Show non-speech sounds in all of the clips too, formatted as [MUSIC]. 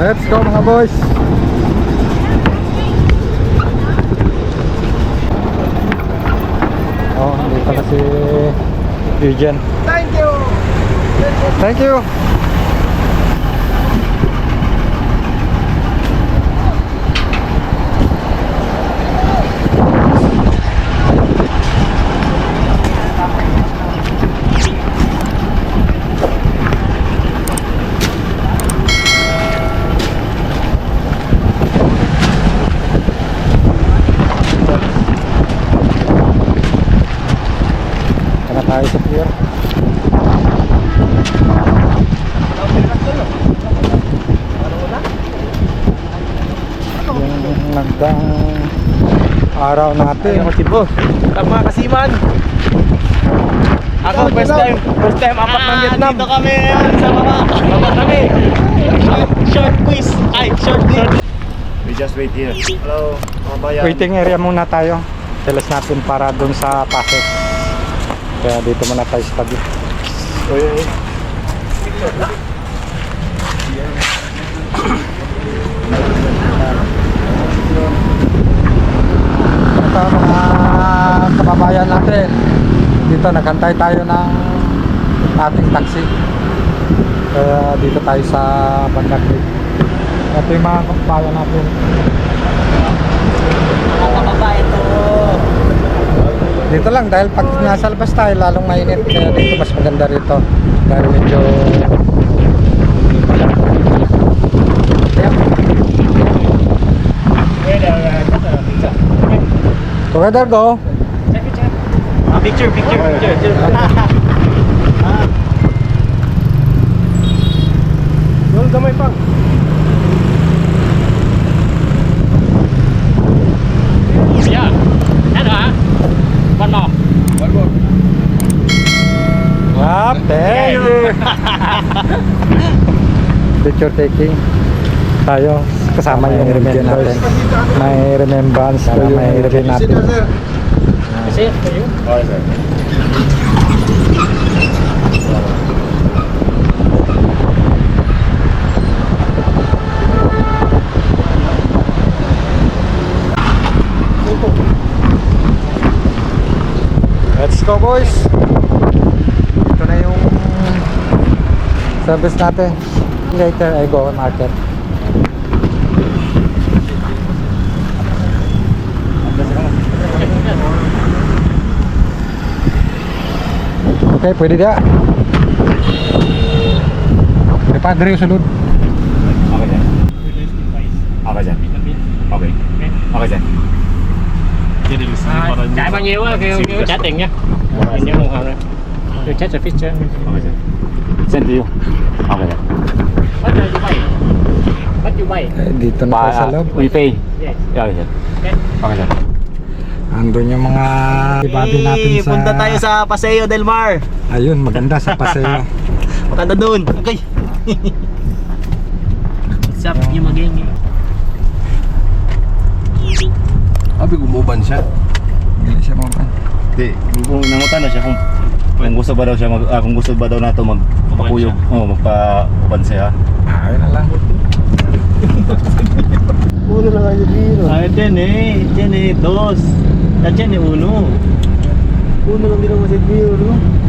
Let's go mga boys. Oh, dito na si Eugene. Thank you. Thank you. Yung nagdang araw natin. Ako si boss. Ang mga kasiman. Ako first time, first time apat ng Vietnam. Dito kami sa baba. Baba kami. Short, short quiz. Ay, short quiz. We just wait here. Hello, mga bayan. Waiting area muna tayo. Telas natin para dun sa passes. Kaya dito muna tayo sa tabi. Uy, uy. Ito mga kababayan natin. Dito nagantay tayo ng ating taxi. Kaya dito tayo sa Bandang Creek. Ito yung mga kababayan natin. Dito lang dahil pag nasa labas tayo lalong mainit. Kaya dito mas maganda rito. Dahil medyo Together go. Ah, picture, picture, picture. Yung [LAUGHS] gamay pang. Yeah. Ano ha? One more. Up, thank you. [LAUGHS] Picture taking tayo kasama yung video natin. May remembrance para may natin. Kasi, kayo? Okay, sir. Let's go boys. Ito na yung service natin. Later I go market. Okay, pwede dia. Pwede pa, yung sulod. Okay dyan. Okay dyan. Okay. Okay dyan. Chạy bao nhiêu á, kêu, kêu trả tiền nha Hình như một hồi Kêu trả cho picture Okay dyan. Send to you. Okay dyan. Bắt cho bay Bắt cho bay Eh, dito na sa loob. we pay. Yes Okay dyan. Okay dyan. Andun yung mga ibati natin sa... Punta tayo sa Paseo del Mar. Ayun, maganda sa Paseo. [LAUGHS] maganda doon. Okay. [LAUGHS] What's up, yung mageng eh. Abi, gumuban siya. Hindi siya gumuban. Hindi, kung nangutan na siya kung kung gusto ba daw siya mag, ah, kung gusto ba daw nato magpapuyog, oh, magpa-uban siya. Ah, Ay, na lang. [LAUGHS] Puro lang ayo dito. Ah, Ay, 10 eh, 10 eh, 2. At yan, yung uno. Uno lang din ang masid view, no?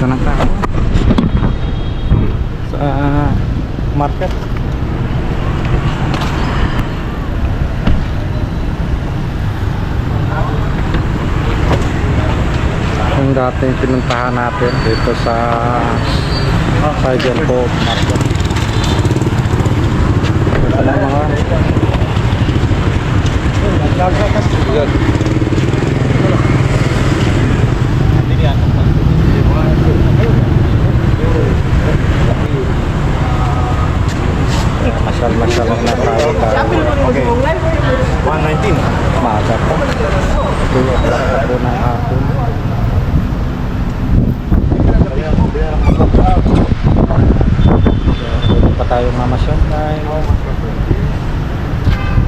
Dito na tayo. Sa market. Yung dating pinuntahan natin dito sa Saigon Cove Market. Ito na mga Masyal-masyal na tayo. Okay. 119. Maaga pa. 2 o'clock na po ng hapon. Pwede pa tayong mamasyal dahil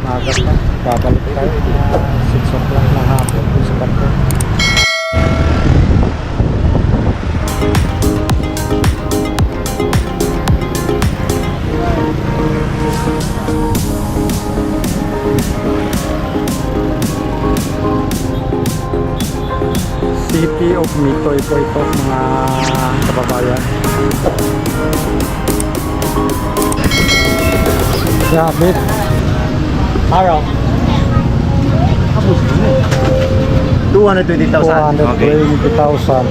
maaga pa. Babalik tayo na 6 o'clock ng hapon sa barko. Of Mitoy po ito mga kababayan. Grabe. Araw. 220,000. Okay. 220,000.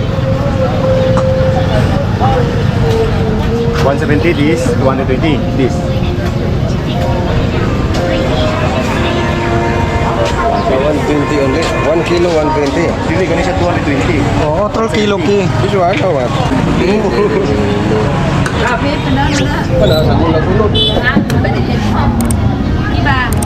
170 this, 220 this. Only. 1 kilo 120. Hindi, ganun siya 220. Oo, 12 kilo ki. This one how much? Wala sa gulag-gulog. Iba.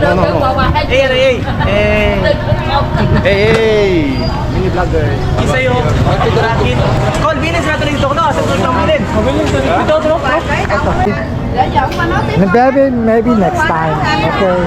no, no, no. Hey, hey, hey. Hey, hey. Mini vlogger. Isa yung akin. Call Venus na tuloy ito. No, sa tuloy ng Venus. Ito, ito, ito. Maybe, maybe next time. Okay.